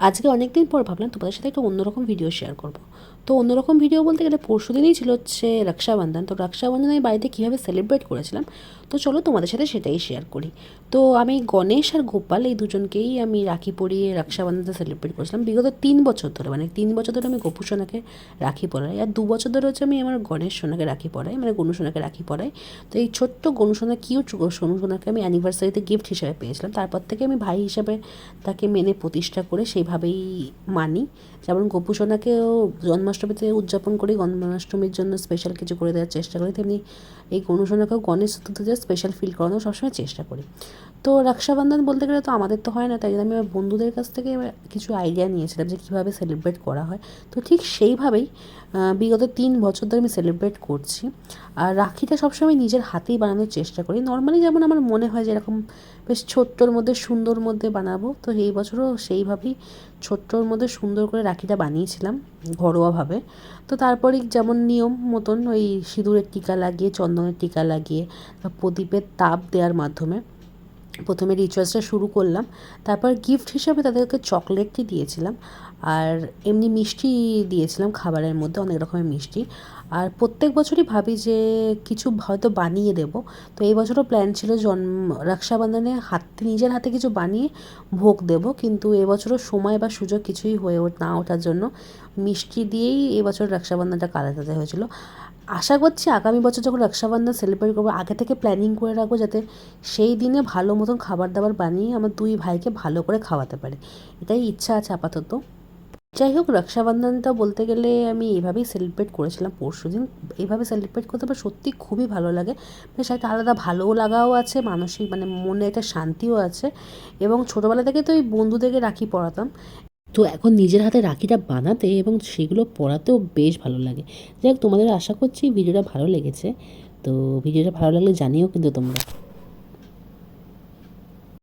আজকে অনেকদিন পর ভাবলাম তোমাদের সাথে একটা অন্যরকম ভিডিও শেয়ার করব। তো অন্যরকম ভিডিও বলতে গেলে পরশু দিনই ছিল হচ্ছে রক্ষাবন্ধন। তো রক্ষাবন্ধন আমি বাড়িতে কীভাবে সেলিব্রেট করেছিলাম, তো চলো তোমাদের সাথে সেটাই শেয়ার করি। তো আমি গণেশ আর গোপাল এই দুজনকেই আমি রাখি পরিয়ে রক্ষাবন্ধনটা সেলিব্রেট করেছিলাম। বিগত তিন বছর ধরে মানে তিন বছর ধরে আমি গোপু সোনাকে রাখি পরাই। আর দু বছর ধরে হচ্ছে আমি আমার গণেশ সোনাকে রাখি পরাই মানে গনু সোনাকে রাখি পরাই। তো এই ছোট্ট গনু সোনা কিউট সোনু সোনাকে আমি অ্যানিভার্সারিতে গিফট হিসেবে পেয়েছিলাম। তারপর থেকে আমি ভাই হিসাবে তাকে মেনে প্রতিষ্ঠা করে সেইভাবেই মানি। যেমন গোপু সোনাকেও জন্মাষ্টমীতে উদযাপন করি জন্মাষ্টমীর জন্য স্পেশাল কিছু করে দেওয়ার চেষ্টা করি, তেমনি এই গনু গণেশ চতুর্থীতে স্পেশাল ফিল করানোর সবসময় চেষ্টা করি। তো রক্ষাবন্ধন বলতে গেলে তো আমাদের তো হয় না, তাই জন্য আমি আমার বন্ধুদের কাছ থেকে কিছু আইডিয়া নিয়েছিলাম যে কীভাবে সেলিব্রেট করা হয়। তো ঠিক সেইভাবেই বিগত তিন বছর ধরে আমি সেলিব্রেট করছি। আর রাখিটা সবসময় নিজের হাতেই বানানোর চেষ্টা করি। নর্মালি যেমন আমার মনে হয় যে এরকম বেশ ছোট্টর মধ্যে, সুন্দর মধ্যে বানাবো, তো এই বছরও সেইভাবেই ছোট্টর মধ্যে সুন্দর করে রাখিটা বানিয়েছিলাম ঘরোয়াভাবে তো তারপরে যেমন নিয়ম মতন ওই সিঁদুরের টিকা লাগিয়ে, চন্দনের টিকা লাগিয়ে প্রদীপের তাপ দেওয়ার মাধ্যমে প্রথমে রিচুয়ালসটা শুরু করলাম। তারপর গিফট হিসাবে তাদেরকে চকলেটটি দিয়েছিলাম। আর এমনি মিষ্টি দিয়েছিলাম খাবারের মধ্যে, অনেক রকমের মিষ্টি। আর প্রত্যেক বছরই ভাবি যে কিছু হয়তো বানিয়ে দেব। তো এই বছরও প্ল্যান ছিল জন্ম রক্ষাবন্ধনে হাতে, নিজের হাতে কিছু বানিয়ে ভোগ দেব। কিন্তু এবছরও সময় বা সুযোগ কিছুই হয়ে না ওঠার জন্য মিষ্টি দিয়েই এবছর রক্ষাবন্ধনটা কাটাতে হয়েছিল। আশা করছি আগামী বছর যখন রক্ষাবন্ধন সেলিব্রেট করব, আগে থেকে প্ল্যানিং করে রাখব যাতে সেই দিনে ভালো মতন খাবার দাবার বানিয়ে আমার দুই ভাইকে ভালো করে খাওয়াতে পারে। এটাই ইচ্ছা আছে আপাতত। যাই হোক, রক্ষাবন্ধনটা বলতে গেলে আমি এইভাবেই সেলিব্রেট করেছিলাম পরশু দিন। এইভাবে সেলিব্রেট করতে আমার সত্যি খুবই ভালো লাগে। বেশ একটা আলাদা ভালোও লাগাও আছে, মানসিক মানে মনে একটা শান্তিও আছে এবং ছোটোবেলা থেকে তো ওই বন্ধুদেরকে রাখি পড়াতাম তো এখন নিজের হাতে রাখিটা বানাতে এবং সেগুলো পড়াতেও বেশ ভালো লাগে। যাই হোক, তোমাদের আশা করছি ভিডিওটা ভালো লেগেছে। তো ভিডিওটা ভালো লাগলে জানিও কিন্তু তোমরা।